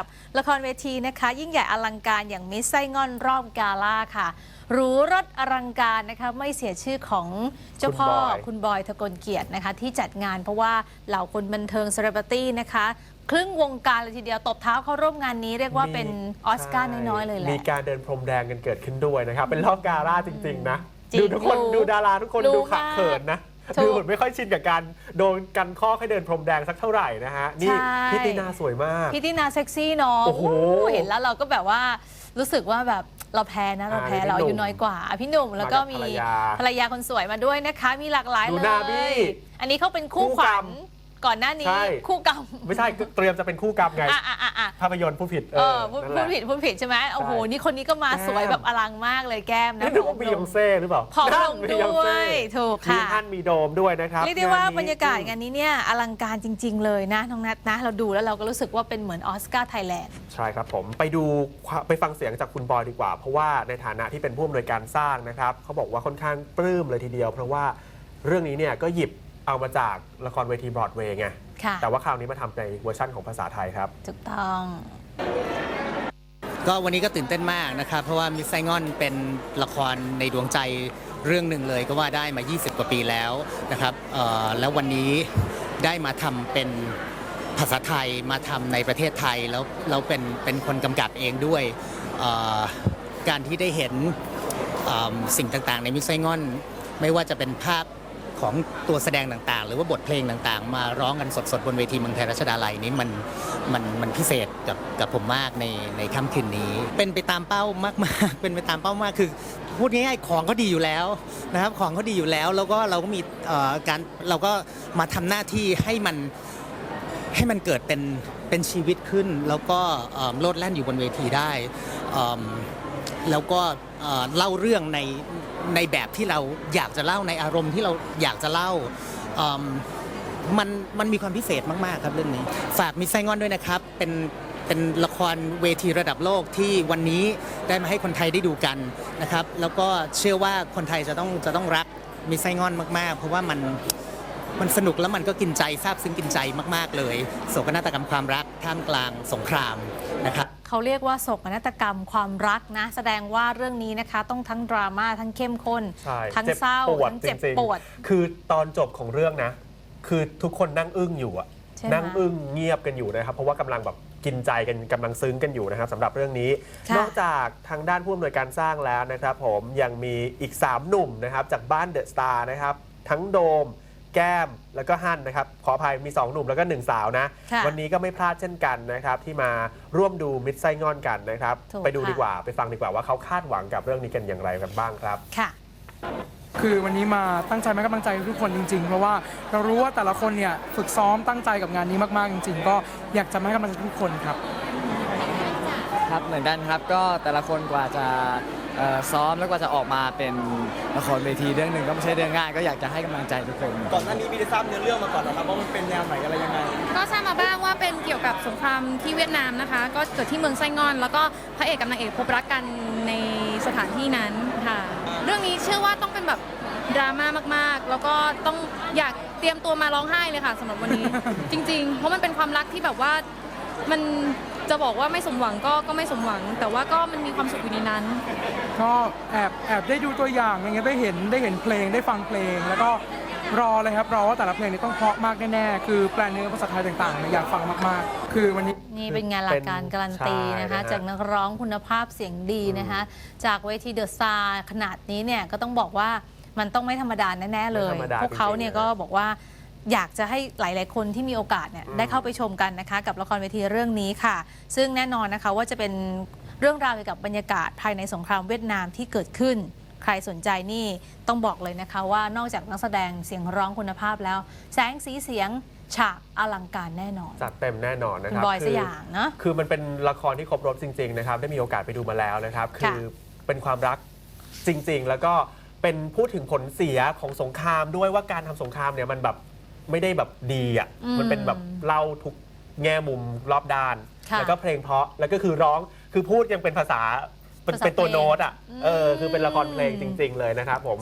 กับละครเวทีนะคะ ยิ่งใหญ่อลังการอย่างมิสไซงอนรอบกาล่าค่ะหรูรถอลังการนะคะไม่เสียชื่อของเจ้าพ่อคุณบอยคุณบอยทะกลเกียรตินะคะ ที่จัดงานเพราะว่าเหล่าคนบันเทิงเซเลบริตี้นะคะ ครึ่งวงการเลยทีเดียวตบเท้าเข้าร่วมงานนี้เรียกว่าเป็นออสการ์น้อยๆเลยแหละมีการเดินพรมแดงกันเกิดขึ้นด้วยนะครับ เป็นรอบกาล่าจริง ๆ นะจริงดูทุกคนรู้ดูดาราทุกคนรู้ดูขัดมากเขินนะ ถูกดูเหมือนไม่ค่อยชินกับการโดนกันข้อให้เดินพรมแดงสักเท่าไหร่นะฮะ นี่ใช่พี่ตินาสวยมาก พี่ตินาเซ็กซี่เนาะโอ้โหเห็นแล้วเราก็แบบว่ารู้สึกว่าแบบเราแพ้นะเราแพ้อ่าเราอาพี่ยุหนุ่มน้อยกว่าอะพี่หนุ่มแล้วก็มากับมีภรรยาภรรยาคนสวยมาด้วยนะคะ มีหลากหลายดูเลหน้าบี้ยอันนี้เขาเป็นคู่คู่ขกรวัรญม ก่อนหน้านี้ใช่ คู่กรรมไม่ใช่เตรียมจะเป็นคู่กรรมไง อะอะอะอะภาพยนตร์ผู้ผิดเออพูดนั่นแหพูดละ ผิดพูดผิดใช่ไหมโอ้โหใช่นี่คนนี้ก็มาสวยแก้ม แบบอลังมากเลยแก้มนะนี่นึกว่าบียองเซ่หรือเปล่าผอมลงนั่นบียองด้วเซ่ยถูกมีค่ะท่านมีโดมด้วยนะครับเรียกได้ว่างนี้บรรยากาศงานนี้เนี่ยอลังการจริง ๆ เลยนะน้องนัทนะ เราดูแล้วเราก็รู้สึกว่าเป็นเหมือนออสการ์ไทยแลนด์ ใช่ครับผมไปดูไปฟังเสียงจากคุณบอยดีกว่า เพราะว่าในฐานะที่เป็นผู้อำนวยการสร้างนะครับเขาบอกว่าค่อนข้างปลื้มเลยทีเดียว เพราะว่าเรื่องนี้เนี่ยก็หยิบ เอามาจากละครเวทีบรอดเวย์ไง ค่ะ แต่ว่าคราวนี้มาทำในเวอร์ชั่นของภาษาไทยครับ ถูกต้อง ก็วันนี้ก็ตื่นเต้นมากนะครับ เพราะว่ามิสไซงอนเป็นละครในดวงใจเรื่องหนึ่งเลยก็ว่าได้มา 20 กว่าปีแล้วนะครับเอ่อแล้ววันนี้ได้มาทำเป็นภาษาไทยมาทำในประเทศไทยแล้วเราเป็นเป็นคนกำกับเองด้วยเอ่อการที่ได้เห็นเอิ่มสิ่งต่างๆในมิสไซงอน ไม่ว่าจะเป็นภาพ ของตัวแสดงต่างๆ หรือว่าบทเพลงต่างๆ มาร้องกันสดๆ บนเวทีเมืองไทยรัชดาลัยนี้มันมันมันพิเศษกับกับผมมากในในค่ำคืนนี้ เป็นไปตามเป้ามากๆ เป็นไปตามเป้ามากคือพูดง่ายๆของเขาดีอยู่แล้วนะครับของเขาดีอยู่แล้วแล้วก็เราก็มีการเราก็มาทำหน้าที่ให้มันให้มันเกิดเป็นเป็นชีวิตขึ้น แล้วก็โลดแล่นอยู่บนเวทีได้แล้วก็ เล่าเรื่องในในแบบที่เราอยากจะเล่าในอารมณ์ที่เราอยากจะเล่ามมันมันมีความพิเศษมาก ๆ ครับเรื่องนี้ ฝากมิสไซงอนด้วยนะครับ เป็นเป็นละครเวทีระดับโลกที่วันนี้ได้มาให้คนไทยได้ดูกันนะครับ แล้วก็เชื่อว่าคนไทยจะต้องจะต้องรักมิสไซงอนมากๆ เพราะว่ามันมันสนุกแล้วมันก็กินใจซาบซึ้งกินใจมาก ๆ เลย โศกนาฏกรรมความรักท่ามกลางสงครามนะครับ เขาเรียกว่าโศกนาฏกรรมความรักนะ แสดงว่าเรื่องนี้นะคะต้องทั้งดราม่าทั้งเข้มข้น ใช่ทั้งจ็บเศร้าปวดทั้งเจ็บจริงๆปวด คือตอนจบของเรื่องนะ คือทุกคนนั่งอึ้งอยู่อะใช่ไหมนั่งอึ้งเงียบกันอยู่นะครับ เพราะว่ากำลังแบบกินใจกันกำลังซึ้งกันอยู่นะครับสำหรับเรื่องนี้ ค่ะ นอกจากทางด้านผู้อำนวยการสร้างแล้วนะครับ ผมยังมีอีก 3 หนุ่มนะครับ จากบ้านเดอะสตาร์นะครับ ทั้งโดม แก้มแล้วก็ฮั่นนะครับ ขออภัยมี 2 หนุ่มแล้วก็ 1 สาวนะ ค่ะ วันนี้ก็ไม่พลาดเช่นกันนะครับ ที่มาร่วมดูมิดไซงอนกันนะครับ ถูกไปดูค่ะ ดีกว่าไปฟังดีกว่าว่าเขาคาดหวังกับเรื่องนี้กันอย่างไรกันบ้างครับ ค่ะ คือวันนี้มาตั้งใจมาให้กำลังใจทุกคนจริง ๆ เพราะว่าเรารู้ว่าแต่ละคนเนี่ยฝึกซ้อมตั้งใจกับงานนี้มากๆจริง ๆ ก็อยากจะมาให้กำลังใจทุกคนครับ ครับเหมือนกันครับก็แต่ละคนกว่าจะ เอ่อซ้อมแล้วกว่าจะออกมาเป็นละครเวทีเรื่องหนึ่งก็ไม่ใช่เรื่องง่าย ก็อยากจะให้กำลังใจทุกคน ก่อนหน้านี้พี่ได้ทราบเนื้อเรื่องมาก่อนนะครับว่ามันเป็นแนวไหนอะไรยังไง ก็ทราบมาบ้างว่าเป็นเกี่ยวกับสงครามที่เวียดนามนะคะ ก็เกิดที่เมืองไส้งอน แล้วก็พระเอกกับนางเอกพบรักกันในสถานที่นั้นค่ะ เรื่องนี้เชื่อว่าต้องเป็นแบบดราม่ามากๆ แล้วก็ต้องอยากเตรียมตัวมาร้องไห้เลยค่ะสำหรับวันนี้ จริง ๆ เพราะมันเป็นความรักที่แบบว่า มันจะบอกว่าไม่สมหวังก็ก็ไม่สมหวัง แต่ว่าก็มันมีความสุขอยู่ในนั้น ก็แอบแอบได้ดูตัวอย่างอย่างเงี้ยได้เห็นได้เห็นเพลงได้ฟังเพลง แล้วก็รอเลยครับรอว่าแต่ละเพลงนี้ต้องเพราะมากแน่ๆคือแปลเนื้อภาษาไทยต่างๆเนี่ยอยากฟังมากๆ คือวันนี้ นี่เป็นงานหลักการการันตีนะคะ ใช่นะฮะจากนักร้องคุณภาพเสียงดีนะคะ จากเวทีเดอะสตาร์ขนาดนี้เนี่ยก็ต้องบอกว่ามันต้องไม่ธรรมดาแน่ๆเลย ไม่ธรรมดาพวกเขาเนี่ยจริงๆก็บอกว่า อยากจะให้หลาย ๆ คนที่มีโอกาสเนี่ยอืมได้เข้าไปชมกันนะคะ กับละครเวทีเรื่องนี้ค่ะ ซึ่งแน่นอนนะคะว่าจะเป็นเรื่องราวเกี่ยวกับบรรยากาศภายในสงครามเวียดนามที่เกิดขึ้น ใครสนใจนี่ต้องบอกเลยนะคะว่านอกจากนักแสดงเสียงร้องคุณภาพแล้ว แสงสีเสียงฉากอลังการแน่นอน จัดเต็มแน่นอนนะคุคณรับบอยสคืยามเนาะคือมันเป็นละครที่ครบรถจริง ๆ นะครับ ได้มีโอกาสไปดูมาแล้วนะครับ คือเป็นความรักจริง ๆ แล้วก็เป็นพูดถึงผลเสียของสงครามด้วยว่าการทำสงครามเนี่ยมันแบบ ไม่ได้แบบดีอะอืมมันเป็นแบบเล่าทุกแง่มุมรอบด้าน ค่ะแล้วก็เพลงเพราะแล้วก็คือร้องคือพูดยังเป็นภาษาเป็นภาษาเป็นตัวเพลงโน้ตอะเอออืมคือเป็นละครเพลงจริง ๆ เลยนะครับผม